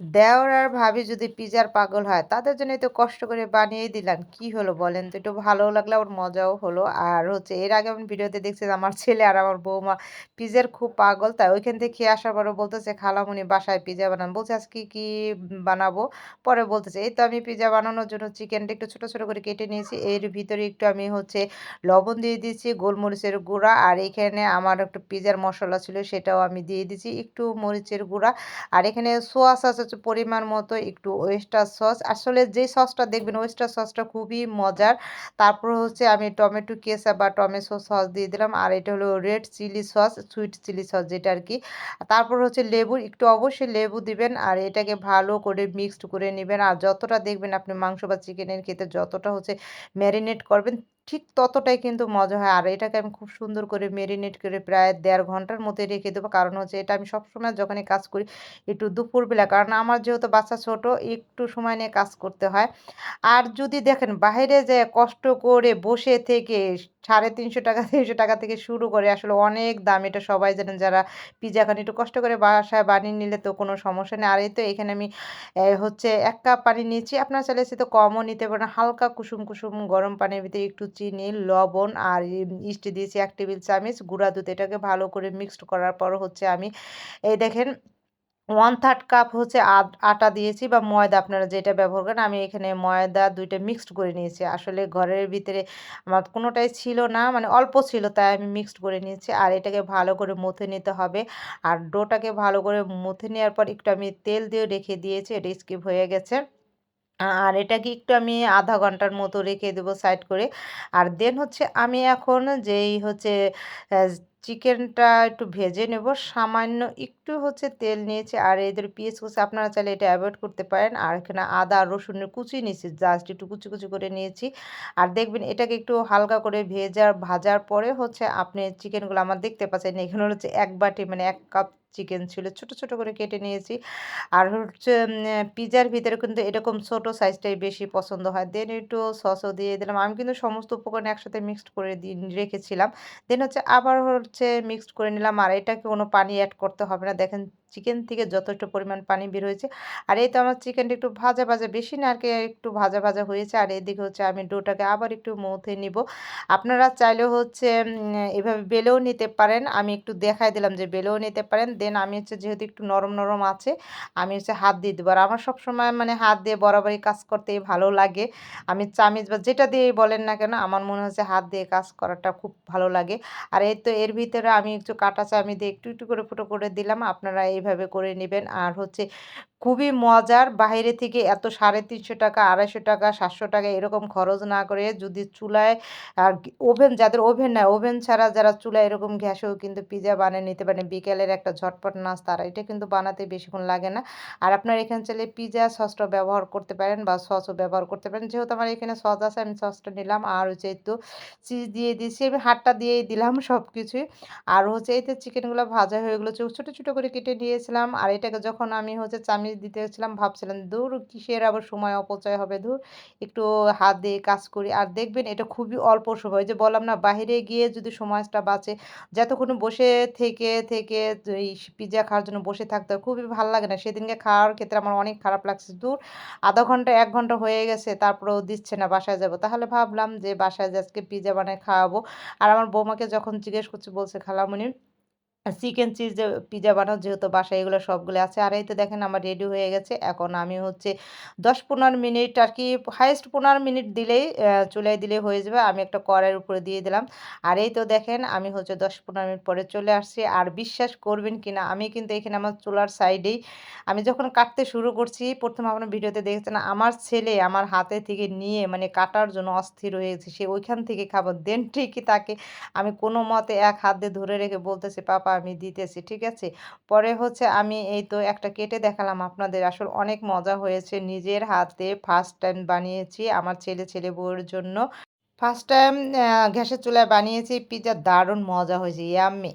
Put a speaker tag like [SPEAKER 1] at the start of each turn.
[SPEAKER 1] দেওর আর ভাবি যদি পিজ্জার পাগল হয়, তাদের জন্য তো কষ্ট করে বানিয়ে দিলাম। কি হলো বলেন তো? একটু ভালোও লাগল আবার মজাও হলো। আর হচ্ছে এর আগে আমি ভিডিওতে দেখছি আমার ছেলে আর আমার বৌমা পিজ্জার খুব পাগল, তাই ওইখান থেকে খেয়ে আসার পরে বলতেছে, খালামুনি বাসায় পিজ্জা বানান। বলছে, আজকে কি বানাবো? পরে বলতেছে, এই তো আমি পিজ্জা বানানোর জন্য চিকেনটা একটু ছোটো ছোটো করে কেটে নিয়েছি। এর ভিতরে একটু আমি হচ্ছে লবণ দিয়ে দিয়েছি, গোলমরিচের গুঁড়া, আর এখানে আমার একটু পিজ্জার মশলা ছিল সেটাও আমি দিয়ে দিয়েছি, একটু মরিচের গুঁড়া। আর এখানে সোয়াস আছে হচ্ছে পরিমাণ মতো একটু ওয়েস্টার সস আসলে যে সসটা দেখবেন ওয়েস্টার সসটা খুবই মজার। তারপর হচ্ছে আমি টমেটো কেসা বা টমেটো সস দিয়ে দিলাম। আর এটা হলো red chilli sauce sweet chilli sauce যেটা আর কি তারপর হচ্ছে লেবু, একটু অবশ্যই লেবু দিবেন। আর এটাকে ভালো করে মিক্সড করে নেবেন। আর যতটা দেখবেন আপনি মাংস বা চিকেনের খেতে যতটা হচ্ছে ম্যারিনেট করবেন ঠিক ততটাই কিন্তু মজা হয়। আর এটাকে আমি খুব সুন্দর করে মেরিনেট করে প্রায় দেড় ঘণ্টার মধ্যে রেখে দেবো। কারণ হচ্ছে এটা আমি সবসময় যখনই কাজ করি একটু দুপুরবেলা। কারণ আমার যেহেতু বাচ্চা ছোট, একটু সময় নিয়ে কাজ করতে হয়। আর যদি দেখেন বাইরে যে কষ্ট করে বসে থেকে সাড়ে তিনশো টাকা তিনশো টাকা থেকে শুরু করে আসলে অনেক দাম। এটা সবাই জানেন যারা পিজা খান, একটু কষ্ট করে বাসায় বানিয়ে নিলে তো কোনো সমস্যা নেই। আর এই তো এখানে আমি হচ্ছে এক কাপ পানি নিয়েছি। আপনার চাইলে সে তো কমও নিতে পারেন। হালকা কুসুম কুসুম গরম পানির ভিতরে একটু চিনি, লবণ আর ইস্ট দিয়েছি এক টেবিল চামচ গুঁড়া দুধ। এটাকে ভালো করে মিক্সড করার পর হচ্ছে আমি এই দেখেন ওয়ান থার্ড কাপ হচ্ছে আটা দিয়েছি বা ময়দা আপনারা যেটা ব্যবহার করেন, আমি এখানে ময়দা দুইটা মিক্সড করে নিয়েছি। আসলে ঘরের ভিতরে আমার কোনোটাই ছিল না মানে অল্প ছিল, তাই আমি মিক্সড করে নিয়েছি। আর এটাকে ভালো করে মুথে নিতে হবে। আর ডোটাকে ভালো করে মুথে নেওয়ার পর একটু আমি তেল দিয়ে রেখে দিয়েছি, এটা স্কিপ হয়ে গেছে। আর এটাকে একটু আমি আধা ঘণ্টার মতো রেখে দেবো সাইড করে। আর দেন হচ্ছে আমি এখন যেই হচ্ছে চিকেনটা একটু ভেজে নেব, সামান্য একটু হচ্ছে তেল নিয়েছি। আর এদের পিস কুচি আপনারা চাইলে এটা অ্যাভয়েড করতে পারেন। আর এখানে আদা, রসুনের কুচি নিয়েছি জাস্ট একটু কুচি কুচি করে নিয়েছি। আর দেখবেন এটাকে একটু হালকা করে ভেজার ভাজার পরে হচ্ছে আপনি চিকেনগুলো আমার দেখতে পাচ্ছেন, এখানে হচ্ছে এক বাটি মানে এক কাপ চিকেন ছিল, ছোট ছোট করে কেটে নিয়েছি। আর হচ্ছে পিজার ভিতরে কিন্তু এরকম ছোট সাইজটাই বেশি পছন্দ হয়। দেন একটু সসও দিয়ে দিলাম। আমি কিন্তু সমস্ত উপকরণ একসাথে মিক্সড করে রেখেছিলাম। দেন হচ্ছে আবার হচ্ছে মিক্সড করে নিলাম। আর এটাকে কোনো পানি অ্যাড করতে হবে না। দেখেন চিকেন থেকে যথেষ্ট পরিমাণ পানি বের হয়েছে। আর এই তো আমার চিকেনটা একটু ভাজা ভাজা। বেশি না আর কি, একটু ভাজা ভাজা হয়েছে। আর এদিকে হচ্ছে আমি ডোটাকে আবার একটু মথে নিব। আপনারা চাইলেও হচ্ছে এভাবে বেলেও নিতে পারেন। আমি একটু দেখাই দিলাম যে বেলেও নিতে পারেন। দেন আমি হচ্ছে যেহেতু একটু নরম নরম আছে, আমি হচ্ছে হাত দিয়ে দেবো। আর আমার সবসময় মানে হাত দিয়ে বরাবরই কাজ করতেই ভালো লাগে। আমি চামিচ বা যেটা দিয়েই বলেন না কেন, আমার মনে হচ্ছে হাত দিয়ে কাজ করাটা খুব ভালো লাগে। আর এই তো এর ভিতরে আমি একটু কাটা চামি দিয়ে একটু একটু করে ফুটো করে দিলাম। আপনারা এইভাবে করে নেবেন। আর হচ্ছে খুবই মজার। বাইরে থেকে এত সাড়ে তিনশো টাকা, আড়াইশো টাকা, সাতশো টাকা এরকম খরচ না করে যদি চুলায় আর ওভেন, যাদের ওভেন নেয় ওভেন ছাড়া যারা চুলায় এরকম গ্যাসেও কিন্তু পিজা বানিয়ে নিতে পারেন, বিকেলের একটা ঝটপট নাচ তারা এটা কিন্তু বানাতে বেশিক্ষণ লাগে না। আর আপনার এখানে চাইলে পিজা সসটা ব্যবহার করতে পারেন বা সসও ব্যবহার করতে পারেন। যেহেতু আমার এখানে সস আছে, আমি সসটা নিলাম। আর হচ্ছে একটু চিজ দিয়ে দিয়েছি, আমি হাটটা দিয়েই দিলাম সব কিছুই আর হচ্ছে এই তো চিকেনগুলো ভাজা হয়ে গেলো, ছোটো ছোটো করে কেটে নিয়েছিলাম। আর এটাকে যখন আমি হচ্ছে চামিচ দিতে গেছিলাম ভাবছিলাম দূর কিসের আবার সময় অপচয় হবে দূর একটু হাত দিয়ে কাজ করি। আর দেখবেন এটা খুবই অল্প সময় যে বললাম না, বাহিরে গিয়ে যদি সময়টা বাঁচে, যতক্ষণ বসে থেকে থেকে এই পিৎজা খাওয়ার জন্য বসে থাকতে হয়, খুবই ভালো লাগে না। সেদিনকে খাওয়ার ক্ষেত্রে আমার অনেক খারাপ লাগছে দূর আধা ঘণ্টা, এক ঘণ্টা হয়ে গেছে, তারপরেও দিচ্ছে না, বাসায় যাব। তাহলে ভাবলাম যে বাসায় আজকে পিৎজা বানায় খাওয়াবো। আর আমার বৌমাকে যখন জিজ্ঞেস করছে, বলছে, খালামণি চিকেন চিজ পিজা বানাও যেহেতু বাসায় এগুলো সবগুলো আছে। আর এই তো দেখেন আমার রেডি হয়ে গেছে। এখন আমি হচ্ছে দশ পনেরো মিনিট আর কি হাইস্ট পনেরো মিনিট দিলেই চুলায় দিলে হয়ে যাবে। আমি একটা কড়াইয়ের উপরে দিয়ে দিলাম। আর এই তো দেখেন আমি হচ্ছে দশ পনেরো মিনিট পরে চলে আসছি। আর বিশ্বাস করবেন কি না, আমি কিন্তু এখানে আমার চুলার সাইডেই, আমি যখন কাটতে শুরু করছি, প্রথম আপনার ভিডিওতে দেখছেন, আমার ছেলে আমার হাতে থেকে নিয়ে মানে কাটার জন্য অস্থির হয়েছে সে ওইখান থেকে খাবার দেন ঠিকই তাকে। আমি কোনো মতে এক হাত দিয়ে ধরে রেখে বলতেছি, পাপা আমি দিতেছি, ঠিক আছে? পরে হচ্ছে আমি এই তো একটা কেটে দেখালাম আপনাদের, আসলে অনেক মজা হয়েছে। নিজের হাতে ফার্স্ট টাইম বানিয়েছি, আমার ছেলে ছেলে বউয়ের জন্য। ফার্স্ট টাইম গ্যাসের চুলায় বানিয়েছি পিজা দারুণ মজা হয়েছে ইয়াম্মি